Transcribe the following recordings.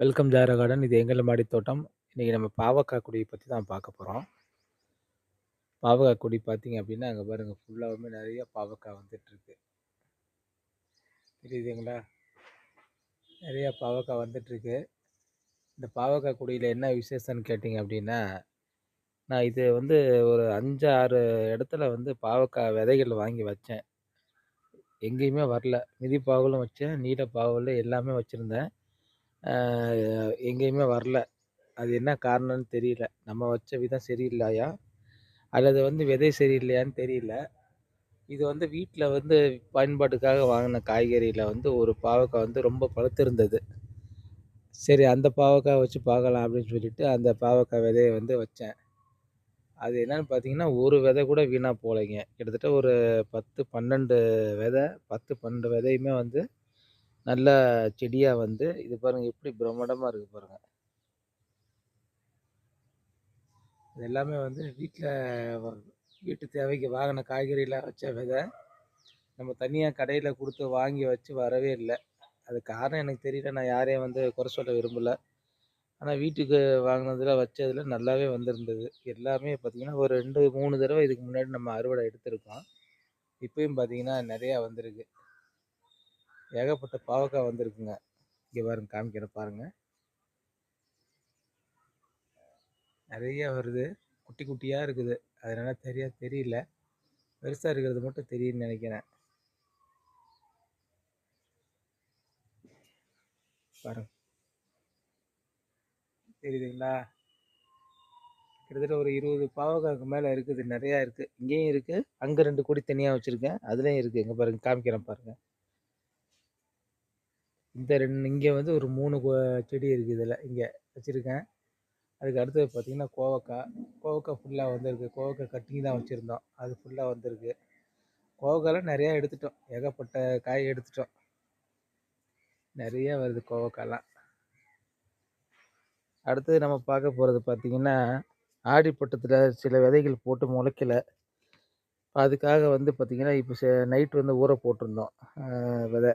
Welcome ஜார garden. இது எங்கள் மாடி தோட்டம். நம்ம பாவக்காய் கொடியை பற்றி தான் பார்க்க போகிறோம் பாவக்காய் கொடி பார்த்தீங்க அப்படின்னா அங்கே பாருங்கள் ஃபுல்லாகவுமே நிறைய பாவக்காய் வந்துட்டுருக்கு. தெரியுதுங்களா? நிறையா பாவக்காய் வந்துட்டுருக்கு. இந்த பாவக்காய் கொடியில் என்ன விசேஷம்னு கேட்டிங்க அப்படின்னா நான் இது வந்து ஒரு 5, 6 இடத்துல வந்து பாவக்காய் விதைகள் வாங்கி வச்சேன். எங்கேயுமே வரல. மிதி பாவலும் வச்சேன், நீல பாவலு எல்லாமே வச்சுருந்தேன் எங்கேயுமே வரல. அது என்ன காரணம்னு தெரியல. நம்ம வச்ச விதம் சரியில்லையா? அல்லது வந்து விதை சரியில்லையான்னு தெரியல. இது வந்து வீட்டில் வந்து பயன்பாட்டுக்காக வாங்கின காய்கறியில் வந்து ஒரு பாவக்காய் வந்து ரொம்ப பழுத்திருந்தது. சரி அந்த பாவக்காய் வச்சு பார்க்கலாம் அப்படின்னு சொல்லிட்டு, அந்த பாவக்காய் விதையை வந்து வச்சேன். அது என்னன்னு பார்த்தீங்கன்னா, ஒரு விதை கூட வீணாக போகலைங்க கிட்டத்தட்ட ஒரு 10, 12 விதை 10, 12 விதையுமே வந்து நல்ல செடியாக வந்து இது பாருங்கள் எப்படி பிரம்மாண்டமாக இருக்குது பாருங்கள் இது எல்லாமே வந்து வீட்டில் வீட்டு தேவைக்கு வாங்கின காய்கறியெலாம் வச்ச விதை. நம்ம தனியாக கடையில் கொடுத்து வாங்கி வச்சு வரவே இல்லை அது காரணம் எனக்கு தெரியல. நான் யாரையும் வந்து குறை சொல்ல விரும்பலை ஆனால் வீட்டுக்கு வாங்கினதில் வச்சதில் நல்லாவே வந்திருந்தது. எல்லாமே பார்த்தீங்கன்னா, ஒரு ரெண்டு மூணு தடவை இதுக்கு முன்னாடி நம்ம அறுவடை எடுத்திருக்கோம். இப்பயும் பார்த்தீங்கன்னா, நிறையா வந்திருக்கு. ஏகப்பட்ட பாவக்காய் வந்திருக்குங்க. இங்கே பாருங்க காமிக்கிறேன் பாருங்க. நிறைய வருது. குட்டி குட்டியாக இருக்குது. அதனால தெரியா தெரியல. பெருசாக இருக்கிறது மட்டும் தெரியுதுன்னு நினைக்கிறேன் பாருங்க. தெரியுதுங்களா? கிட்டத்தட்ட ஒரு 20 பாவக்காக்கு மேலே இருக்குது. நிறையா இருக்குது இங்கேயும் இருக்குது அங்கே ரெண்டு கொடி தனியாக வச்சுருக்கேன் அதுலேயும் இருக்குது இங்கே பாருங்க காமிக்கிறேன் பாருங்கள் இந்த ரெண்டு இங்கே வந்து ஒரு மூணு செடி இருக்குது இதில் இங்கே வச்சுருக்கேன் அதுக்கு அடுத்தது பார்த்திங்கன்னா கோவக்காய் கோவக்காய் ஃபுல்லாக வந்திருக்கு. கோவக்காய் கட்டிங் தான் வச்சுருந்தோம் அது ஃபுல்லாக வந்திருக்கு. கோவக்காயெலாம் நிறையா எடுத்துட்டோம். ஏகப்பட்ட காய் எடுத்துட்டோம். நிறையா வருது கோவக்காயெலாம் அடுத்தது நம்ம பார்க்க போகிறது பார்த்திங்கன்னா ஆடிப்பட்டத்தில் சில விதைகள் போட்டு முளைக்கல. அதுக்காக வந்து பார்த்திங்கன்னா இப்போ நைட் வந்து ஊற போட்டிருந்தோம். விதை.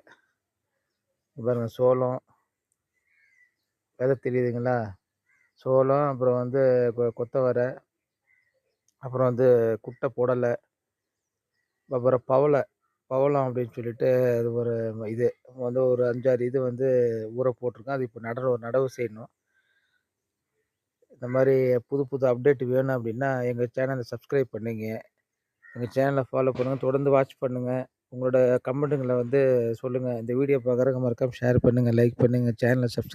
பாருங்கள் சோளம். விதை தெரியுதுங்களா? சோளம், அப்புறம் வந்து கொ அப்புறம் வந்து குட்டை புடலை. அப்புறம் பவளை பவளம் அப்படின்னு சொல்லிட்டு அது ஒரு இது வந்து ஒரு 5, 6 இது வந்து ஊற போட்டிருக்கோம். அது இப்போ நடவு நடவு செய்யணும். இந்த மாதிரி புது புது அப்டேட் வேணும் அப்படின்னா எங்கள் சேனலை சப்ஸ்கிரைப் பண்ணுங்க. எங்கள் சேனலை ஃபாலோ பண்ணுங்கள் தொடர்ந்து வாட்ச் பண்ணுங்கள் உங்களோட கமெண்ட்டுங்களை வந்து சொல்லுங்கள் இந்த வீடியோ பார்க்குறவங்க மறக்காம ஷேர் பண்ணுங்கள் லைக் பண்ணுங்க. சேனலை சப்ஸ்கிரைப்